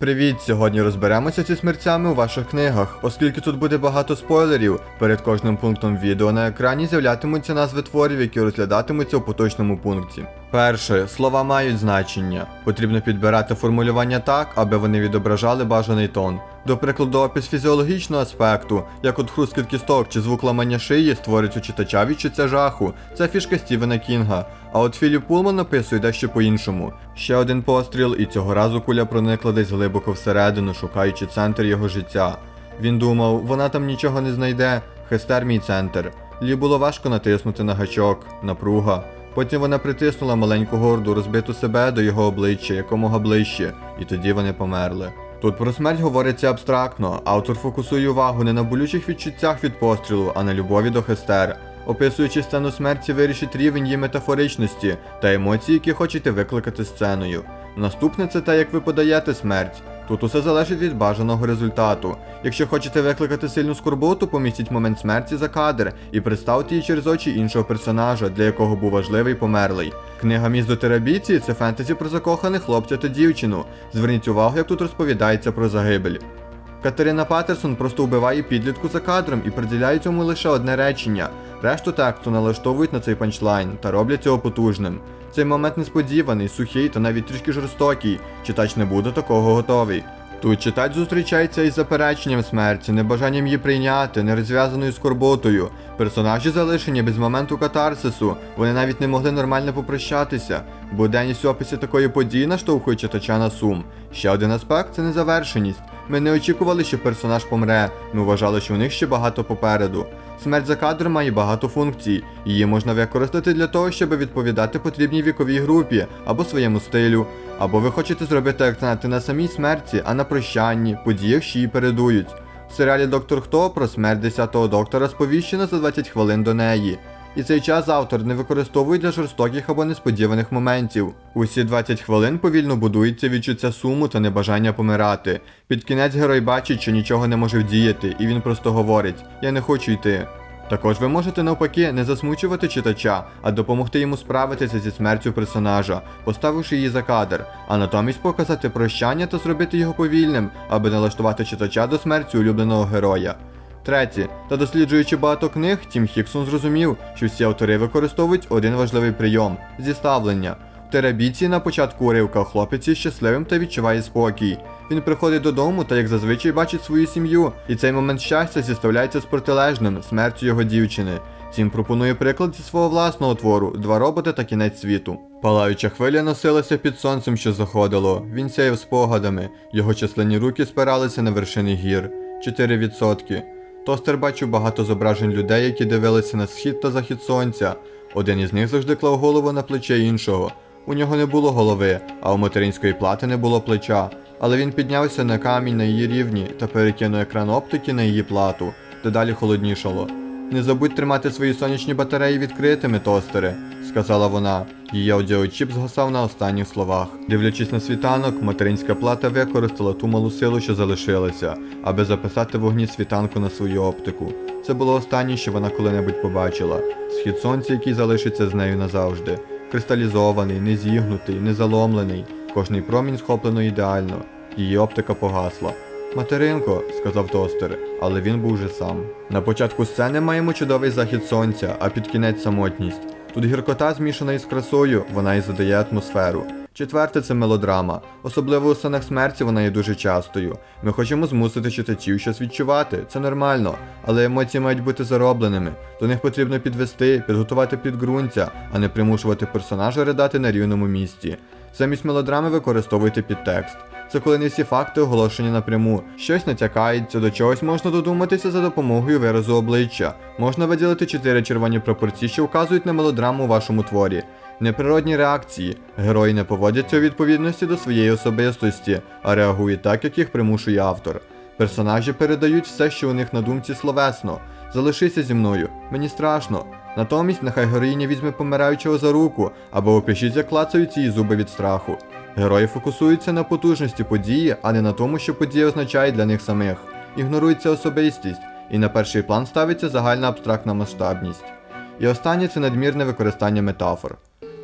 Привіт! Сьогодні розберемося зі смерцями у ваших книгах. Оскільки тут буде багато спойлерів, перед кожним пунктом відео на екрані з'являтимуться назви творів, які розглядатимуться у поточному пункті. Перше, слова мають значення. Потрібно підбирати формулювання так, аби вони відображали бажаний тон. До прикладу, опис фізіологічного аспекту, як от хрускіт кісток чи звук ламання шиї, створить у читача відчуття жаху. Це фішка Стівена Кінга. А от Філіп Пулман описує дещо по-іншому. Ще один постріл, і цього разу куля проникла десь глибоко всередину, шукаючи центр його життя. Він думав, вона там нічого не знайде. Хестер мій центр. Лі було важко натиснути на гачок, напруга. Потім вона притиснула маленьку горду, розбиту себе до його обличчя якомога ближче, і тоді вони померли. Тут про смерть говориться абстрактно. Автор фокусує увагу не на болючих відчуттях від пострілу, а на любові до Хестер. Описуючи сцену смерті, вирішить рівень її метафоричності та емоції, які хочете викликати сценою. Наступне це те, як ви подаєте смерть. Тут усе залежить від бажаного результату. Якщо хочете викликати сильну скорботу, помістіть момент смерті за кадр і представте її через очі іншого персонажа, для якого був важливий померлий. Книга Міст до терабіції це фентезі про закоханих хлопця та дівчину. Зверніть увагу, як тут розповідається про загибель. Катерина Патерсон просто вбиває підлітку за кадром і приділяє цьому лише одне речення. Решту тексту налаштовують на цей панчлайн та роблять його потужним. Цей момент несподіваний, сухий та навіть трішки жорстокий. Читач не буде такого готовий. Тут читач зустрічається із запереченням смерті, небажанням її прийняти, нерозв'язаною скорботою. Персонажі залишені без моменту катарсису, вони навіть не могли нормально попрощатися. Буденність описі такої події наштовхує читача на сум. Ще один аспект це незавершеність. Ми не очікували, що персонаж помре. Ми вважали, що у них ще багато попереду. Смерть за кадром має багато функцій. Її можна використати для того, щоб відповідати потрібній віковій групі або своєму стилю. Або ви хочете зробити акценти на самій смерті, а на прощанні, подіях, що її передують. В серіалі Доктор Хто про смерть 10-го доктора сповіщено за 20 хвилин до неї. І цей час автор не використовує для жорстоких або несподіваних моментів. Усі 20 хвилин повільно будується відчуття суму та небажання помирати. Під кінець герой бачить, що нічого не може вдіяти, і він просто говорить: Я не хочу йти. Також ви можете навпаки не засмучувати читача, а допомогти йому справитися зі смертю персонажа, поставивши її за кадр, а натомість показати прощання та зробити його повільним, аби налаштувати читача до смерті улюбленого героя. Третє, та досліджуючи багато книг, Тім Хіксон зрозумів, що всі автори використовують один важливий прийом зіставлення. В терабіці на початку уривка хлопець є щасливим та відчуває спокій. Він приходить додому та, як зазвичай, бачить свою сім'ю, і цей момент щастя зіставляється з протилежним смертю його дівчини. Тім пропонує приклад зі свого власного твору Два роботи та кінець світу. Палаюча хвиля носилася під сонцем, що заходило. Він сяяв спогадами, його численні руки спиралися на вершини гір. 4%. Тостер бачив багато зображень людей, які дивилися на схід та захід сонця. Один із них завжди клав голову на плече іншого. У нього не було голови, а у материнської плати не було плеча. Але він піднявся на камінь на її рівні та перекинув екран оптики на її плату, дедалі холоднішало. Не забудь тримати свої сонячні батареї відкритими, тостери, сказала вона. Її аудіочіп згасав на останніх словах. Дивлячись на світанок, материнська плата використала ту малу силу, що залишилася, аби записати вогні світанку на свою оптику. Це було останнє, що вона коли-небудь побачила. Схід сонця, який залишиться з нею назавжди. Кристалізований, не зігнутий, не заломлений. Кожний промінь схоплено ідеально. Її оптика погасла. Материнко, сказав тостер, але він був вже сам. На початку сцени маємо чудовий захід сонця, а під кінець самотність. Тут гіркота змішана із красою, вона і задає атмосферу. Четверте це мелодрама. Особливо у сценах смерті вона є дуже частою. Ми хочемо змусити читачів щось відчувати, це нормально, але емоції мають бути заробленими. До них потрібно підвести, підготувати підґрунтя, а не примушувати персонажа ридати на рівному місці. Замість мелодрами використовуйте підтекст. Це коли не всі факти оголошені напряму. Щось натякається, до чогось можна додуматися за допомогою виразу обличчя. Можна виділити чотири червоні пропорції, що вказують на мелодраму у вашому творі. Неприродні реакції. Герої не поводяться у відповідності до своєї особистості, а реагують так, як їх примушує автор. Персонажі передають все, що у них на думці словесно. Залишися зі мною, мені страшно. Натомість нехай героїня візьме помираючого за руку, або опишіть, як клацають її зуби від страху. Герої фокусуються на потужності події, а не на тому, що подія означає для них самих. Ігнорується особистість, і на перший план ставиться загальна абстрактна масштабність. І останнє це надмірне використання метафор.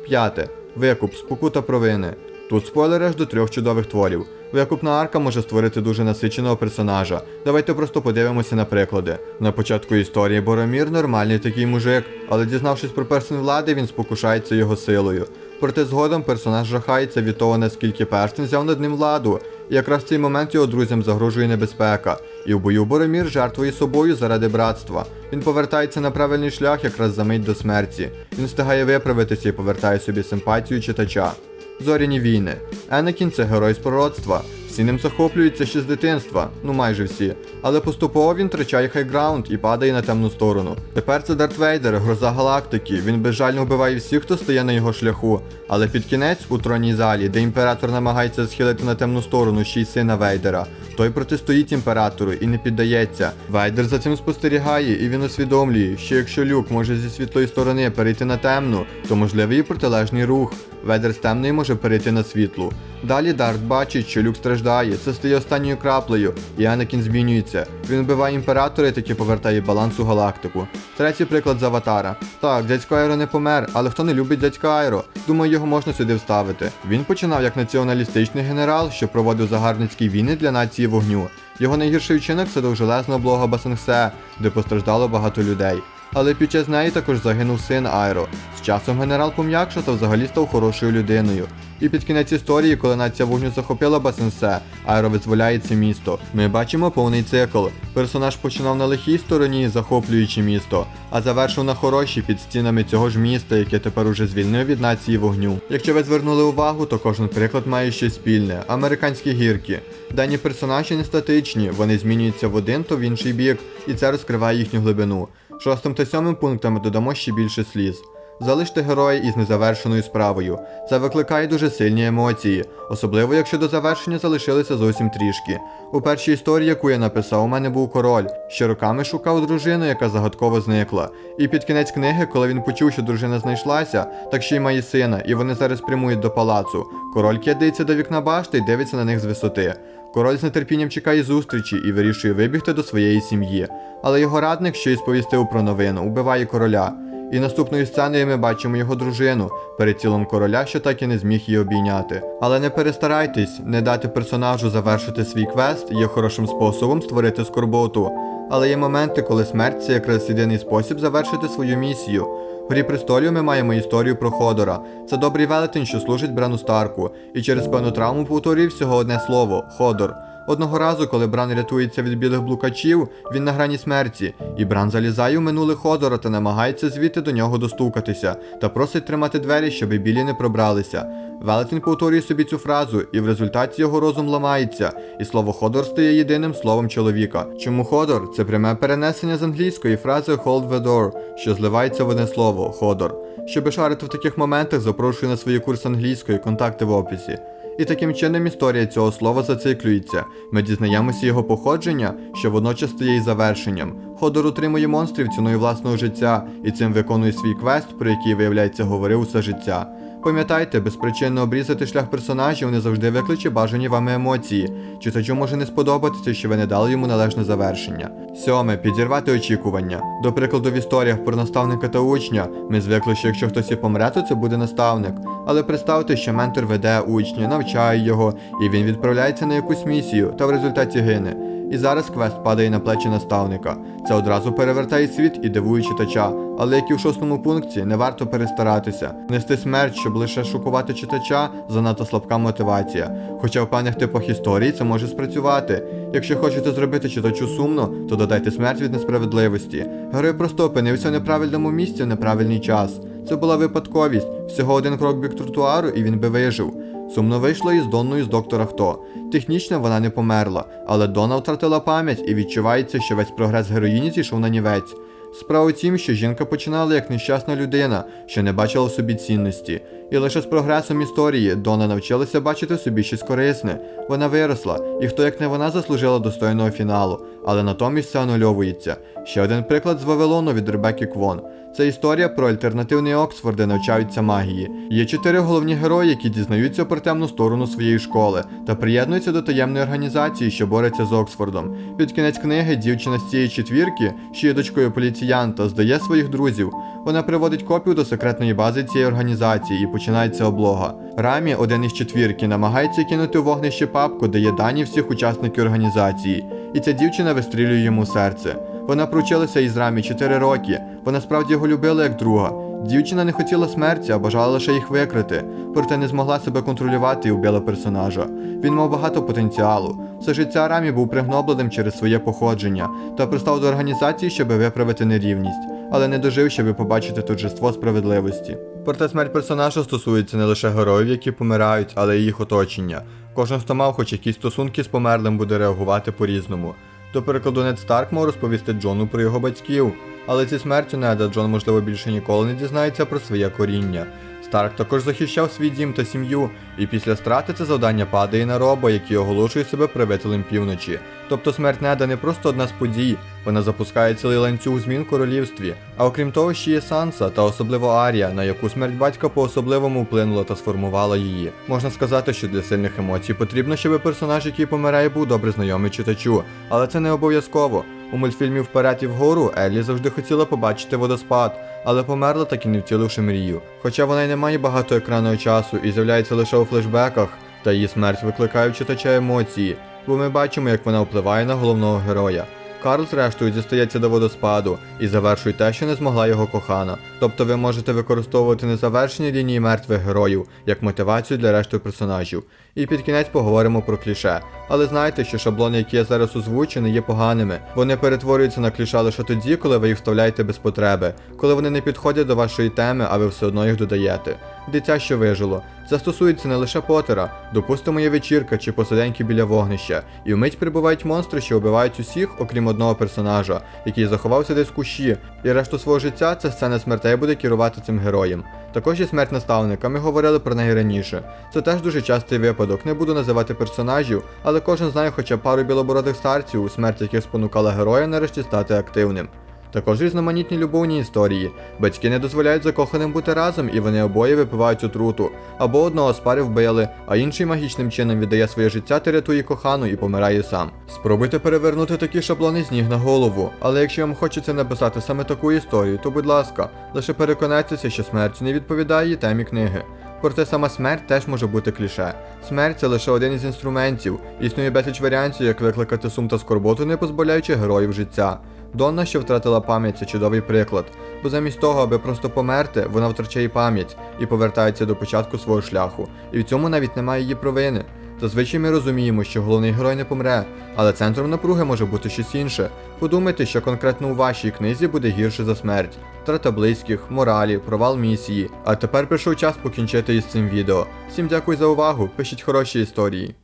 П'яте. Викуп, спокута провини. Тут спойлери до трьох чудових творів. Викупна арка може створити дуже насиченого персонажа. Давайте просто подивимося на приклади. На початку історії Боромір нормальний такий мужик, але дізнавшись про перстень влади, він спокушається його силою. Проте згодом персонаж жахається від того, наскільки перстень взяв над ним владу. І якраз в цей момент його друзям загрожує небезпека. І в бою Боромір жертвує собою заради братства. Він повертається на правильний шлях якраз за мить до смерті. Він встигає виправитися і повертає собі симпатію читача. Зоряні війни. Енекін це герой з пророцтва. Всі ним захоплюються ще з дитинства, ну майже всі. Але поступово він втрачає хайграунд і падає на темну сторону. Тепер це Дарт Вейдер, гроза галактики. Він безжально вбиває всіх, хто стає на його шляху. Але під кінець у тронній залі, де імператор намагається схилити на темну сторону ще й сина Вейдера, той протистоїть імператору і не піддається. Вейдер за цим спостерігає, і він усвідомлює, що якщо люк може зі світлої сторони перейти на темну, то можливий і протилежний рух. Ведер з темної може перейти на світлу. Далі Дарт бачить, що люк страждає, це стає останньою краплею, і Анакін змінюється. Він вбиває імператора і таки повертає баланс у галактику. Третій приклад з аватара. Так, дядько Айро не помер, але хто не любить дядька Айро? Думаю, його можна сюди вставити. Він починав як націоналістичний генерал, що проводив загарбницькі війни для нації вогню. Його найгірший вчинок це довжелезна облога Басенсе, де постраждало багато людей. Але під час неї також загинув син Айро. З часом генерал пом'якшав та взагалі став хорошою людиною. І під кінець історії, коли нація вогню захопила Басенсе, Айро визволяє це місто. Ми бачимо повний цикл. Персонаж починав на лихій стороні, захоплюючи місто, а завершив на хорошій під стінами цього ж міста, яке тепер уже звільнив від нації вогню. Якщо ви звернули увагу, то кожен приклад має щось спільне: американські гірки. Дані персонажі не статичні, вони змінюються в один, то в інший бік, і це розкриває їхню глибину. Шостим та сьомим пунктами додамо ще більше сліз. Залиште героя із незавершеною справою. Це викликає дуже сильні емоції, особливо якщо до завершення залишилося зовсім трішки. У першій історії, яку я написав, у мене був король, що роками шукав дружину, яка загадково зникла. І під кінець книги, коли він почув, що дружина знайшлася, так ще й має сина, і вони зараз прямують до палацу. Король кидається до вікна башти і дивиться на них з висоти. Король з нетерпінням чекає зустрічі і вирішує вибігти до своєї сім'ї. Але його радник, що й сповістив про новину, убиває короля. І наступною сценою ми бачимо його дружину перед тілом короля, що так і не зміг її обійняти. Але не перестарайтесь, не дати персонажу завершити свій квест є хорошим способом створити скорботу. Але є моменти, коли смерть це якраз єдиний спосіб завершити свою місію. В Грі престолів ми маємо історію про Ходора. Це добрий велетень, що служить Брану Старку, і через певну травму повторив всього одне слово Ходор. Одного разу, коли Бран рятується від білих блукачів, він на грані смерті, і Бран залізає в минуле Ходора та намагається звідти до нього достукатися та просить тримати двері, щоб білі не пробралися. Велетень повторює собі цю фразу, і в результаті його розум ламається, і слово Ходор стає єдиним словом чоловіка. Чому Ходор? Це пряме перенесення з англійської фрази Hold the door, що зливається в одне слово Ходор. Щоби шарити в таких моментах, запрошую на свої курси англійської, контакти в описі. І таким чином історія цього слова зациклюється. Ми дізнаємося його походження, що водночас стає і завершенням. Ходор утримує монстрів ціною власного життя і цим виконує свій квест, про який, виявляється, говорив усе життя. Пам'ятайте, безпричинно обрізати шлях персонажів не завжди викличе бажані вами емоції. Читачу може не сподобатися, що ви не дали йому належне завершення. Сьоме підірвати очікування. До прикладу, в історіях про наставника та учня ми звикли, що якщо хтось і помре, то це буде наставник. Але представте, що ментор веде учня, навчає його, і він відправляється на якусь місію, та в результаті гине. І зараз квест падає на плечі наставника. Це одразу перевертає світ і дивує читача. Але як і в шостому пункті, не варто перестаратися. Нести смерть, щоб лише шокувати читача, занадто слабка мотивація. Хоча в певних типах історії це може спрацювати. Якщо хочете зробити читачу сумно, то додайте смерть від несправедливості. Герой просто опинився в неправильному місці в неправильний час. Це була випадковість, всього один крок бік тротуару, і він би вижив. Сумно вийшло із Донною з доктора Хто. Технічно вона не померла, але Дона втратила пам'ять і відчувається, що весь прогрес героїні зійшов на нівець. Справа у тім, що жінка починала як нещасна людина, що не бачила в собі цінності. І лише з прогресом історії Дона навчилася бачити собі щось корисне. Вона виросла, і хто як не вона заслужила достойного фіналу, але натомість все анульовується. Ще один приклад з Вавилону від Ребекки Квон. Це історія про альтернативний Оксфорд, де навчаються магії. Є чотири головні герої, які дізнаються про темну сторону своєї школи та приєднуються до таємної організації, що бореться з Оксфордом. Під кінець книги дівчина з цієї четвірки, що є дочкою поліціянта, здає своїх друзів. Вона приводить копію до секретної бази цієї організації і починається облога. Рамі, один із четвірки, намагається кинути у вогнище папку, де є дані всіх учасників організації, і ця дівчина вистрілює йому серце. Вона провчилася із Рамі 4 роки. Вона справді його любила як друга. Дівчина не хотіла смерті, а бажала лише їх викрити, проте не змогла себе контролювати і вбила персонажа. Він мав багато потенціалу. Все життя Рамі був пригнобленим через своє походження та пристав до організації, щоб виправити нерівність, але не дожив, щоб побачити торжество справедливості. Проте смерть персонажа стосується не лише героїв, які помирають, але й їх оточення. Кожен, хто мав хоч якісь стосунки з померлим, буде реагувати по-різному. До прикладу, Нед Старк мав розповісти Джону про його батьків, але зі смертю Неда Джон, можливо, більше ніколи не дізнається про своє коріння. Старк також захищав свій дім та сім'ю, і після страти це завдання падає на Роба, який оголошує себе правителем півночі. Тобто смерть Неда не просто одна з подій, вона запускає цілий ланцюг змін в королівстві. А окрім того, ще є Санса та особливо Арія, на яку смерть батька по-особливому вплинула та сформувала її. Можна сказати, що для сильних емоцій потрібно, щоб персонаж, який помирає, був добре знайомий читачу, але це не обов'язково. У мультфільмі Вперед і вгору Еллі завжди хотіла побачити водоспад, але померла так і не втіливши мрію. Хоча вона й не має багато екранного часу і з'являється лише у флешбеках, та її смерть викликає в читача емоції, бо ми бачимо, як вона впливає на головного героя. Карл, зрештою, дістається до водоспаду і завершує те, що не змогла його кохана. Тобто ви можете використовувати незавершені лінії мертвих героїв як мотивацію для решти персонажів. І під кінець поговоримо про кліше. Але знайте, що шаблони, які я зараз озвучу, не є поганими. Вони перетворюються на кліше лише тоді, коли ви їх вставляєте без потреби, коли вони не підходять до вашої теми, а ви все одно їх додаєте. Дитя, що вижило. Це стосується не лише Потера, допустимо, є вечірка чи посиденьки біля вогнища, і вмить прибувають монстри, що вбивають усіх, окрім одного персонажа, який заховався десь в кущі, і решту свого життя ця сцена смертей буде керувати цим героєм. Також є смерть наставника, ми говорили про неї раніше. Це теж дуже частий випадок, не буду називати персонажів, але кожен знає хоча пару білобородих старців, у смерть яких спонукала героя нарешті стати активним. Також різноманітні любовні історії. Батьки не дозволяють закоханим бути разом, і вони обоє випивають отруту. Або одного з пари вбили, а інший магічним чином віддає своє життя та рятує кохану і помирає сам. Спробуйте перевернути такі шаблони з ніг на голову. Але якщо вам хочеться написати саме таку історію, то будь ласка, лише переконайтеся, що смерть не відповідає темі книги. Проте сама смерть теж може бути кліше. Смерть це лише один із інструментів. Існує безліч варіантів, як викликати сум та скорботу, не позбавляючи героїв життя. Донна, що втратила пам'ять, це чудовий приклад, бо замість того, аби просто померти, вона втрачає пам'ять і повертається до початку свого шляху. І в цьому навіть немає її провини. Зазвичай ми розуміємо, що головний герой не помре, але центром напруги може бути щось інше. Подумайте, що конкретно у вашій книзі буде гірше за смерть, втрата близьких, моралі, провал місії. А тепер прийшов час покінчити із цим відео. Всім дякую за увагу, пишіть хороші історії.